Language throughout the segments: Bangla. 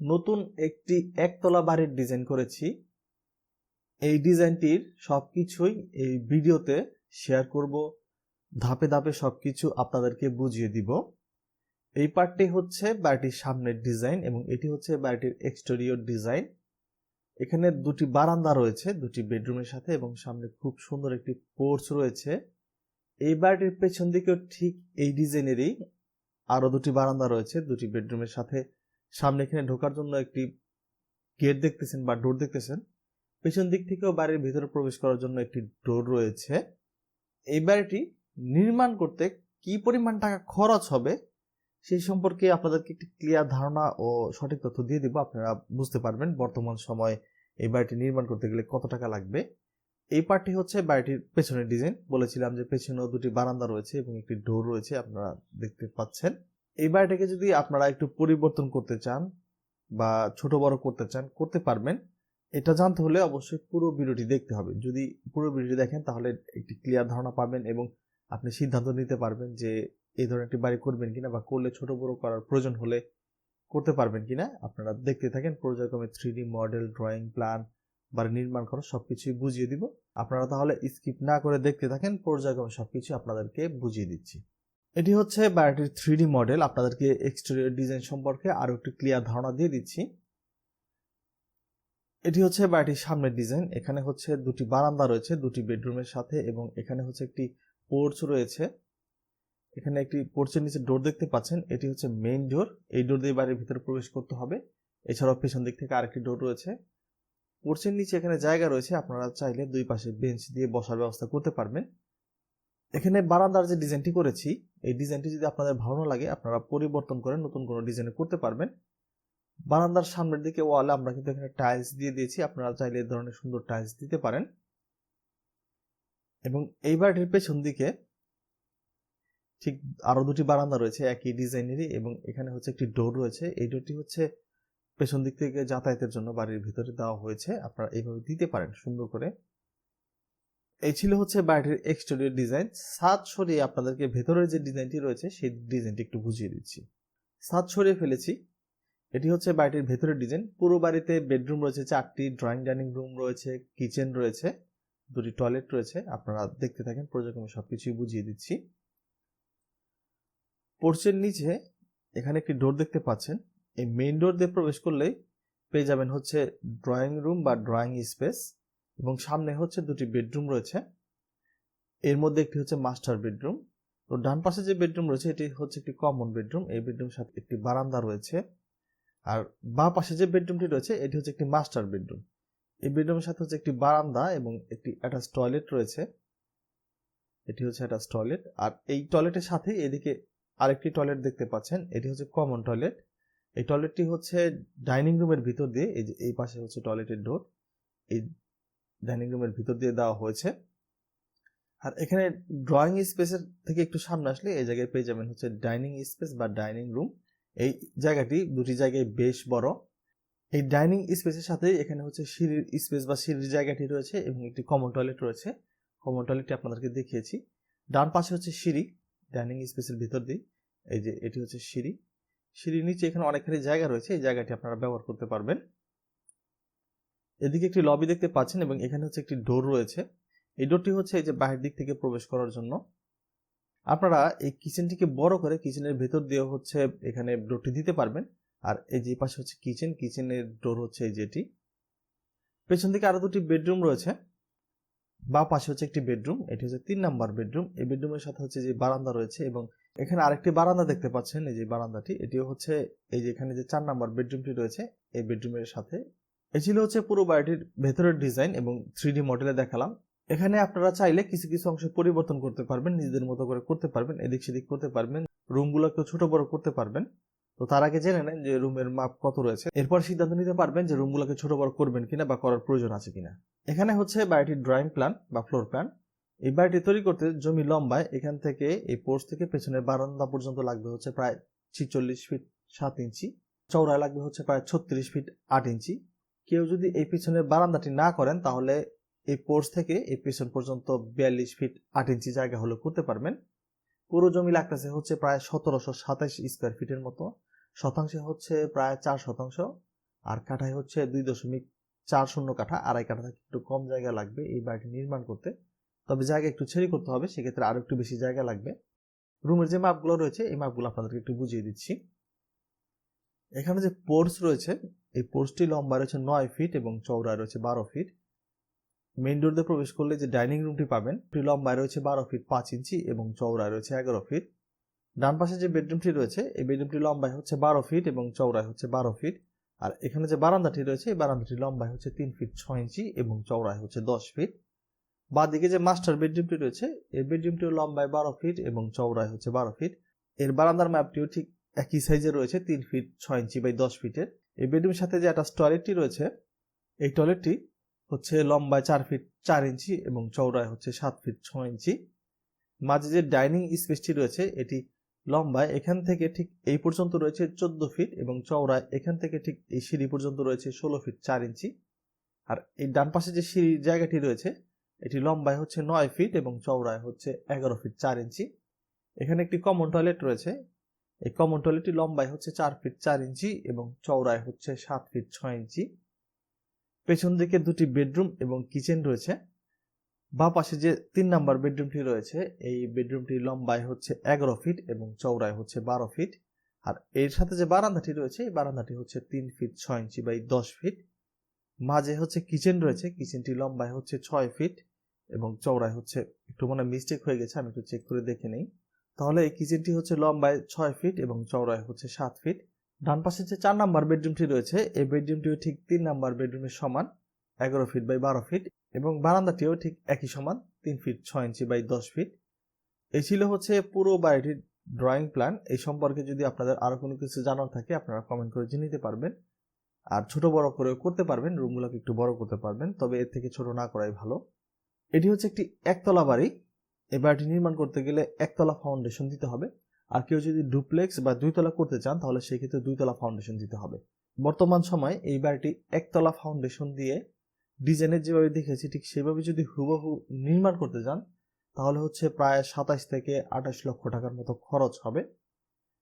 নতুন একটি একতলা বাড়ির ডিজাইন করেছি। এই ডিজাইনটির সবকিছুই এই ভিডিওতে শেয়ার করব। ধাপে ধাপে সবকিছু আপনাদেরকে বুঝিয়ে দিব। এই পার্টটি হচ্ছে বাড়িটির সামনের ডিজাইন এবং এটি হচ্ছে বাড়িটির এক্সটেরিয়র ডিজাইন এখানে দুটি বারান্দা রয়েছে, দুটি বেডরুমের সাথে এবং সামনে খুব সুন্দর একটি পোর্চ রয়েছে। এই বাড়িটির পেছন দিকেও ঠিক এই ডিজাইনেরই আরও দুটি বারান্দা রয়েছে, দুটি বেডরুমের সাথে সামনে এখানে ঢোকার জন্য একটি গেট দেখতেছেন বা ডোর দেখতেছেন। পেছন দিক থেকেও বাড়ির ভিতরে প্রবেশ করার জন্য একটি ডোর রয়েছে। এই বাড়িটি নির্মাণ করতে কি পরিমাণ টাকা খরচ হবে সেই সম্পর্কে আপনাদেরকে একটি ক্লিয়ার ধারণা ও সঠিক তথ্য দিয়ে দিব। আপনারা বুঝতে পারবেন বর্তমান সময়ে এই বাড়িটি নির্মাণ করতে গেলে কত টাকা লাগবে। এই পার্টটি হচ্ছে বাড়িটির পেছনের ডিজাইন বলেছিলাম যে পেছনেও দুটি বারান্দা রয়েছে এবং একটি ডোর রয়েছে, আপনারা দেখতে পাচ্ছেন। এই বাড়িটাকে যদি আপনারা একটু পরিবর্তন করতে চান বা ছোট বড় করতে চান, করতে পারবেন। এটা জানতে হলে অবশ্যই পুরো ভিডিওটি দেখতে হবে। যদি পুরো ভিডিওটি দেখেন, তাহলে একটি ক্লিয়ার ধারণা পাবেন এবং আপনি সিদ্ধান্ত নিতে পারবেন যে এই ধরনের একটি বাড়ি করবেন কিনা বা করলে ছোট বড় করার প্রয়োজন হলে করতে পারবেন কিনা। আপনারা দেখতে থাকেন, পর্যায়ক্রমে থ্রি মডেল ড্রয়িং প্ল্যান বাড়ি নির্মাণ করা সবকিছুই বুঝিয়ে দিব। আপনারা তাহলে স্কিপ না করে দেখতে থাকেন, পর্যায়ক্রমে সবকিছু আপনাদেরকে বুঝিয়ে দিচ্ছি। এটি হচ্ছে বাড়িটির থ্রি মডেল। আপনাদেরকে এক্সটেরিয়র ডিজাইন সম্পর্কে আরও একটু ক্লিয়ার ধারণা দিয়ে দিচ্ছি। এটি হচ্ছে বাড়িটির সামনের ডিজাইন এখানে হচ্ছে দুটি বারান্দা রয়েছে, দুটি বেডরুমের সাথে এবং এখানে হচ্ছে একটি পোর্চ রয়েছে। এখানে একটি পোর্চের নিচে ডোর দেখতে পাচ্ছেন। এটি হচ্ছে মেইন ডোর এই ডোর দিয়ে বাড়ির ভিতরে প্রবেশ করতে হবে। এছাড়াও পেছন দিক থেকে আরেকটি ডোর রয়েছে। পোর্চের নিচে এখানে জায়গা রয়েছে। আপনারা চাইলে দুই পাশে বেঞ্চ দিয়ে বসার ব্যবস্থা করতে পারবেন। এখানে বারান্দার যে ডিজাইনটি করেছি, এই ডিজাইনটি যদি আপনাদের ভালো লাগে, আপনারা পরিবর্তন করে নতুন কোনো ডিজাইনে করতে পারবেন। বারান্দার সামনের দিকে ওয়ালে আমরা কিন্তু এখানে টাইলস দিয়ে দিয়েছি, আপনারা চাইলে এই ধরনের সুন্দর টাইলস দিতে পারেন। এবং এই বাড়িটির পেছন দিকে ঠিক আরও দুটি বারান্দা রয়েছে, একই ডিজাইনেরই এবং এখানে হচ্ছে একটি ডোর রয়েছে। এই ডোরটি হচ্ছে পেছন দিক থেকে যাতায়াতের জন্য বাড়ির ভিতরে দেওয়া হয়েছে, আপনারা এইভাবে দিতে পারেন সুন্দর করে। এই ছিল হচ্ছে বাড়িটির এক্সটেরিয়র ডিজাইন সাত সরিয়ে আপনাদেরকে ভেতরের যে ডিজাইনটি রয়েছে, সেই ডিজাইনটি একটু বুঝিয়ে দিচ্ছি। সাত সরিয়ে ফেলেছি। এটি হচ্ছে বাড়িটির ভেতরের ডিজাইন পুরো বাড়িতে বেডরুম রয়েছে, চারটি ড্রয়িং ডাইনিং রুম রয়েছে কিচেন রয়েছে, দুটি টয়লেট রয়েছে। আপনারা দেখতে থাকেন পর্যায়ক্রমে সবকিছুই বুঝিয়ে দিচ্ছি। পোর্চের নিচে এখানে একটি ডোর দেখতে পাচ্ছেন। এই মেইন ডোর দিয়ে প্রবেশ করলেই পেয়ে যাবেন হচ্ছে ড্রয়িং রুম বা ড্রয়িং স্পেস এবং সামনে হচ্ছে দুটি বেডরুম রয়েছে। এর মধ্যে একটি হচ্ছে মাস্টার বেডরুম। তো ডান পাশে যে বেডরুম রয়েছে, এটি হচ্ছে একটি কমন বেডরুম। এই বেডরুম সাথে একটি বারান্দা রয়েছে। আর বাঁ পাশে যে বেডরুমটি রয়েছে, এটি হচ্ছে একটি মাস্টার বেডরুম। এই বেডরুমের সাথে হচ্ছে একটি বারান্দা এবং একটি অ্যাটাচ টয়লেট রয়েছে। এটি হচ্ছে অ্যাটাচ টয়লেট। আর এই টয়লেটের সাথে এদিকে আরেকটি টয়লেট দেখতে পাচ্ছেন। এটি হচ্ছে কমন টয়লেট। এই টয়লেটটি হচ্ছে ডাইনিং রুমের ভিতর দিয়ে, এই যে এই পাশে হচ্ছে টয়লেটের ডোর। এই ডাইনিং রুমের ভিতর দিয়ে দেওয়া হয়েছে। আর এখানে ড্রয়িং স্পেসের থেকে একটু সামনে আসলে এই জায়গায় পেয়ে যাবেন হচ্ছে ডাইনিং স্পেস বা ডাইনিং রুম এই জায়গাটি দুটি জায়গায় বেশ বড়। এই ডাইনিং স্পেসের সাথে এখানে হচ্ছে সিঁড়ির স্পেস বা সিঁড়ির জায়গাটি রয়েছে এবং একটি কমন টয়লেট রয়েছে। কমন টয়লেটটি আপনাদেরকে দেখিয়েছি। ডান পাশে হচ্ছে সিঁড়ি ডাইনিং স্পেসের ভিতর দিয়ে। এই যে এটি হচ্ছে সিঁড়ি। সিঁড়ির নিচে এখানে অনেকখানি জায়গা রয়েছে। এই জায়গাটি আপনারা ব্যবহার করতে পারবেন। এদিকে একটি লবি দেখতে পাচ্ছেন এবং এখানে হচ্ছে একটি ডোর রয়েছে। এই ডোরটি হচ্ছে এই যে বাহির দিক থেকে প্রবেশ করার জন্য। আপনারা এই কিচেনটিকে বড় করে কিচেনের ভেতর দিয়ে হচ্ছে এখানে ডোরটি দিতে পারবেন। আর এই যে পাশে হচ্ছে কিচেন কিচেনের ডোর হচ্ছে এই যেটি পেছন দিকে আরও দুটি বেডরুম রয়েছে। বা পাশে হচ্ছে একটি বেডরুম এটি হচ্ছে তিন নাম্বার বেডরুম এই বেডরুমের সাথে হচ্ছে যে বারান্দা রয়েছে এবং এখানে আরেকটি বারান্দা দেখতে পাচ্ছেন, এই যে বারান্দাটি। এটিও হচ্ছে এই যে এখানে যে চার নাম্বার বেডরুমটি রয়েছে, এই বেডরুমের সাথে এই ছিল হচ্ছে পুরো বাড়িটির ভেতরের ডিজাইন এবং থ্রি মডেলে দেখালাম। এখানে আপনারা চাইলে কিছু কিছু অংশ পরিবর্তন করতে পারবেন, নিজেদের মতো করে করতে পারবেন, এদিক সেদিক করতে পারবেন রুমগুলোকে ছোট, বড় করতে পারবেন। তো তার আগে জেনে নেন যে রুমের মাপ কত রয়েছে। এরপর সিদ্ধান্ত নিতে পারবেন যে রুমগুলোকে ছোট, বড় করবেন কিনা বা করার প্রয়োজন আছে কিনা। এখানে হচ্ছে বাড়িটির ড্রয়িং প্ল্যান বা ফ্লোর প্ল্যান। এই বাড়িটি তৈরি করতে জমি লম্বায় এখান থেকে এই পোর্চ থেকে পেছনের বারান্দা পর্যন্ত লাগবে হচ্ছে প্রায় ছিচল্লিশ ফিট সাত ইঞ্চি চৌড়ায় লাগবে হচ্ছে প্রায় ছত্রিশ ফিট আট ইঞ্চি। কেউ যদি এই পিছনের বারান্দাটি না করেন, তাহলে এই পোর্চ থেকে এই পিছন পর্যন্ত বিয়াল্লিশ ফিট আট ইঞ্চি জায়গা হলে করতে পারবেন। পুরো জমি লাগতেছে হচ্ছে প্রায় সতেরোশো সাতাইশ স্কোয়ার ফিটের মতো। শতাংশে হচ্ছে প্রায় চার শতাংশ, আর কাঠায় হচ্ছে দুই দশমিক চার শূন্য কাঠা। আড়াই কাঠা থেকে একটু কম জায়গা লাগবে এই বাড়িটি নির্মাণ করতে। তবে জায়গা একটু ছেড়ে করতে হবে, সেক্ষেত্রে আরও একটু বেশি জায়গা লাগবে। রুমের যে মাপগুলো রয়েছে, এই মাপগুলো আপনাদেরকে একটু বুঝিয়ে দিচ্ছি। এখানে যে পোর্স রয়েছে, এই পোর্সটি লম্বা রয়েছে নয় ফিট এবং চওড়া রয়েছে বারো ফিট। মেইন ডোর দিয়ে প্রবেশ করলে যে ডাইনিং রুমটি পাবেন এটি লম্বায় রয়েছে বারো ফিট পাঁচ ইঞ্চি এবং চওড়ায় রয়েছে এগারো ফিট। ডান পাশে যে বেডরুমটি রয়েছে, এই বেডরুমটি লম্বায় হচ্ছে বারো ফিট এবং চওড়ায় হচ্ছে বারো ফিট। আর এখানে যে বারান্দাটি রয়েছে, এই বারান্দাটি লম্বায় হচ্ছে তিন ফিট ছয় ইঞ্চি এবং চওড়ায় হচ্ছে দশ ফিট। বাদিকে যে মাস্টার বেডরুমটি রয়েছে, এই বেডরুমটিও লম্বায় বারো ফিট এবং চওড়ায় হচ্ছে বারো ফিট। এর বারান্দার ম্যাপটিও ঠিক একই সাইজে রয়েছে তিন ফিট ছয় ইঞ্চি বাই দশ ফিটের এই বেডরুমের সাথে যে একটা টয়লেটটি রয়েছে, এই টয়লেটটি হচ্ছে লম্বায় চার ফিট চার ইঞ্চি এবং চওড়ায় হচ্ছে সাত ফিট ছয় ইঞ্চি মাঝে যে ডাইনিং স্পেসটি রয়েছে, এটি লম্বায়, এখান থেকে ঠিক এই পর্যন্ত রয়েছে চোদ্দ ফিট এবং চওড়ায় এখান থেকে ঠিক এই সিঁড়ি পর্যন্ত রয়েছে ষোলো ফিট চার ইঞ্চি আর এই ডান পাশে যে সিঁড়ির জায়গাটি রয়েছে, এটি লম্বায় হচ্ছে নয় ফিট এবং চওড়ায় হচ্ছে এগারো ফিট চার ইঞ্চি এখানে একটি কমন টয়লেট রয়েছে এই কমন টয়লেটটি লম্বায় হচ্ছে চার ফিট চার ইঞ্চি এবং চওড়ায় হচ্ছে সাত ফিট ছয় ইঞ্চি। পেছন দিকে দুটি বেডরুম এবং কিচেন রয়েছে। বা পাশে যে তিন নাম্বার বেডরুমটি রয়েছে, এই বেডরুমটি লম্বায় হচ্ছে এগারো ফিট এবং চওড়ায় হচ্ছে বারো ফিট আর এর সাথে যে বারান্দাটি রয়েছে, এই বারান্দাটি হচ্ছে তিন ফিট ছয় ইঞ্চি বাই দশ ফিট মাঝে হচ্ছে কিচেন রয়েছে কিচেনটি লম্বায় হচ্ছে ছয় ফিট এবং চওড়ায় হচ্ছে, একটু মনে মিস্টেক হয়ে গেছে, আমি একটু চেক করে দেখে নেই। তাহলে এই কিচেনটি হচ্ছে লম্বায় ছয় ফিট এবং চওড়ায় হচ্ছে সাত ফিট। ডান পাশে যে চার নাম্বার বেডরুমটি রয়েছে, এই বেডরুমটিও ঠিক তিন নাম্বার বেডরুমের সমান, এগারো ফিট বাই বারো ফিট এবং বারান্দাটিও ঠিক একই সমান, তিন ফিট ছয় ইঞ্চি বাই দশ ফিট। এই ছিল হচ্ছে পুরো বাড়িটির ড্রয়িং প্ল্যান। এই সম্পর্কে যদি আপনাদের আরও কোনো কিছু জানার থাকে, আপনারা কমেন্ট করে জেনে নিতে পারবেন। আর ছোট বড় করে করতে পারবেন, রুমগুলোকে একটু বড় করতে পারবেন, তবে এর থেকে ছোট না করাই ভালো। এটি হচ্ছে একটি একতলা বাড়ি। এই বাড়িটি নির্মাণ করতে গেলে একতলা ফাউন্ডেশন দিতে হবে। আর কেউ যদি ডুপ্লেক্স বা দুইতলা করতে চান, তাহলে সেক্ষেত্রে দুইতলা ফাউন্ডেশন দিতে হবে। বর্তমান সময় এই বাড়িটি একতলা ফাউন্ডেশন দিয়ে ডিজাইনের যেভাবে দেখেছি, ঠিক সেভাবে যদি হুবহু নির্মাণ করতে যান তাহলে হচ্ছে প্রায় সাতাশ থেকে আঠাশ লক্ষ টাকার মতো খরচ হবে।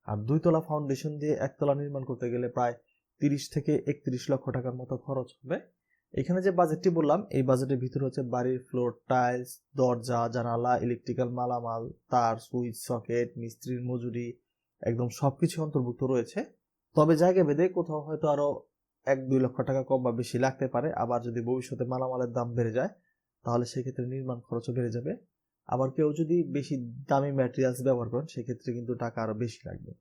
আর দুইতলা ফাউন্ডেশন দিয়ে একতলা নির্মাণ করতে গেলে প্রায় তিরিশ থেকে একত্রিশ লক্ষ টাকার মতো খরচ হবে। এখানে যে বাজেটটি বললাম, এই বাজেটের ভিতরে হচ্ছে বাড়ির ফ্লোর টাইলস দরজা, জানালা ইলেকট্রিক্যাল মালামাল, তার সুইচ সকেট মিস্ত্রির মজুরি, একদম সবকিছু অন্তর্ভুক্ত রয়েছে। তবে জায়গা ভেদে কোথাও হয়তো আরও এক দুই লক্ষ টাকা কম বা বেশি লাগতে পারে। আবার যদি ভবিষ্যতে মালামালের দাম বেড়ে যায়, তাহলে সেক্ষেত্রে নির্মাণ খরচও বেড়ে যাবে। আবার কেউ যদি বেশি দামি ম্যাটেরিয়ালস ব্যবহার করেন, সেক্ষেত্রে কিন্তু টাকা আরও বেশি লাগবে।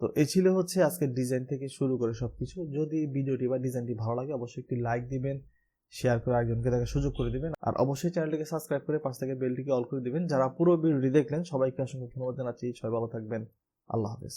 তো এ ছিল হচ্ছে আজকের ডিজাইন থেকে শুরু করে সব কিছু যদি ভিডিওটি বা ডিজাইনটি ভালো লাগে, অবশ্যই একটি লাইক দিবেন শেয়ার করে একজনকে দেখার সুযোগ করে দিবেন। আর অবশ্যই চ্যানেলটিকে সাবস্ক্রাইব করে পাশ থেকে বেলটিকে অল করে দিবেন। যারা পুরো ভিডিওটি দেখলেন, সবাইকে অসংখ্য ধন্যবাদ জানাচ্ছি। সবাই ভালো থাকবেন। আল্লাহ হাফেজ।